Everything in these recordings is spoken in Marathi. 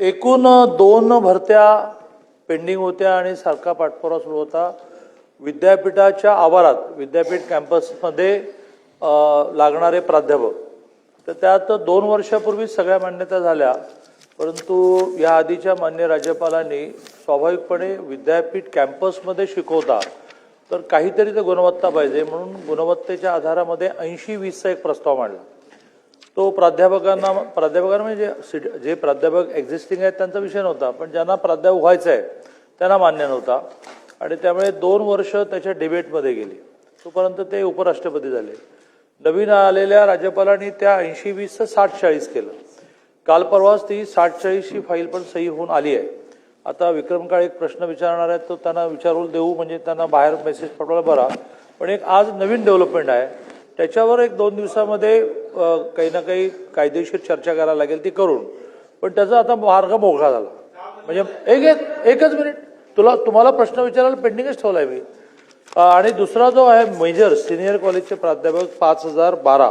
एकूण दोन भरत्या पेंडिंग होत्या आणि सारखा पाठपुरावा सुरू होता. विद्यापीठाच्या आवारात विद्यापीठ कॅम्पसमध्ये लागणारे प्राध्यापक. तर त्यात दोन वर्षापूर्वी सगळ्या मान्यता झाल्या परंतु या आधीच्या मान्य राज्यपालांनी स्वाभाविकपणे विद्यापीठ कॅम्पसमध्ये शिकवता. तर काहीतरी ते गुणवत्ता पाहिजे म्हणून गुणवत्तेच्या आधारामध्ये ऐंशी वीसचा एक प्रस्ताव मांडला. तो प्राध्यापकांना प्राध्यापकांना म्हणजे सिट- जे प्राध्यापक एक्झिस्टिंग आहेत त्यांचा विषय नव्हता पण ज्यांना प्राध्यापक व्हायचं आहे त्यांना मान्य नव्हता. आणि त्यामुळे दोन वर्ष त्याच्या डिबेटमध्ये गेली. तोपर्यंत ते उपराष्ट्रपती झाले. नवीन आलेल्या राज्यपालांनी त्या ऐंशी वीसचं साठ चाळीस केलं. काल परवाच ती साठ चाळीसची फाईल पण सही होऊन आली आहे. आता विक्रम काळे एक प्रश्न विचारणार आहेत तो त्यांना विचारून देऊ म्हणजे त्यांना बाहेर मेसेज पाठवायला बरा. पण एक आज नवीन डेव्हलपमेंट आहे. त्याच्यावर एक दोन दिवसामध्ये काही ना काही कायदेशीर चर्चा करायला लागेल ती करून. पण त्याचा आता मार्ग मोकळा झाला. म्हणजे एक एक एकच मिनिट. तुला तुम्हाला प्रश्न विचारायला पेंडिंगच ठेवला आहे मी आणि दुसरा जो आहे मेजर सिनियर कॉलेजचे प्राध्यापक पाच हजार बारा.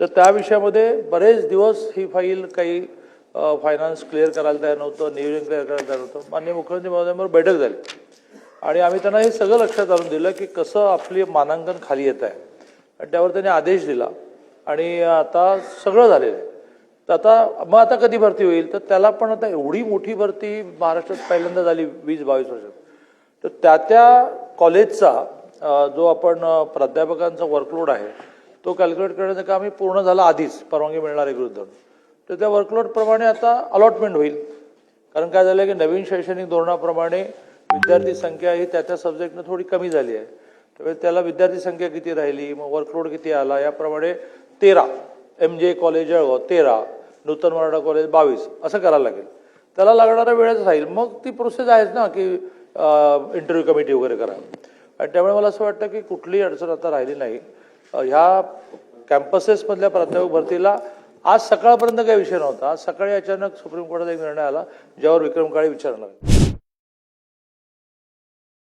तर त्या विषयामध्ये बरेच दिवस ही फाईल काही फायनान्स क्लिअर करायला तयार नव्हतं नियोजन क्लिअर करायला तयार नव्हतं. मान्य मुख्यमंत्री महोदयांवर बैठक झाली. आणि आम्ही त्यांना हे सगळं लक्षात आणून दिलं की कसं आपली मानांकन खाली येत आहे. आणि त्यावर त्यांनी आदेश दिला. आणि आता सगळं झालेलं आहे. तर आता मग आता कधी भरती होईल? तर त्याला पण आता एवढी मोठी भरती महाराष्ट्रात पहिल्यांदा झाली वीस बावीस वर्षात. तर त्या त्या कॉलेजचा जो आपण प्राध्यापकांचा वर्कलोड आहे तो कॅल्क्युलेट करण्याचं काम हे पूर्ण झालं आधीच परवानगी मिळणारे विरुद्ध. तर त्या वर्कलोडप्रमाणे आता अलॉटमेंट होईल. कारण काय झालं की नवीन शैक्षणिक धोरणाप्रमाणे विद्यार्थी संख्या ही त्या त्या सब्जेक्टनं थोडी कमी झाली आहे. त्यामुळे त्याला विद्यार्थी संख्या किती राहिली? मग वर्कलोड किती आला? याप्रमाणे तेरा. एम जे कॉलेज जळगाव तेरा. नूतन मराठा कॉलेज बावीस. असं करायला लागेल. त्याला लागणारा वेळच राहील. मग ती प्रोसेस आहेच ना की इंटरव्ह्यू कमिटी वगैरे करा. आणि त्यामुळे मला असं वाटतं की कुठलीही अडचण आता राहिली नाही. ह्या कॅम्पसेसमधल्या प्राध्यापक भरतीला आज सकाळपर्यंत काही विषय नव्हता. आज सकाळी अचानक सुप्रीम कोर्टाचा एक निर्णय आला ज्यावर विक्रम काळे विचारणार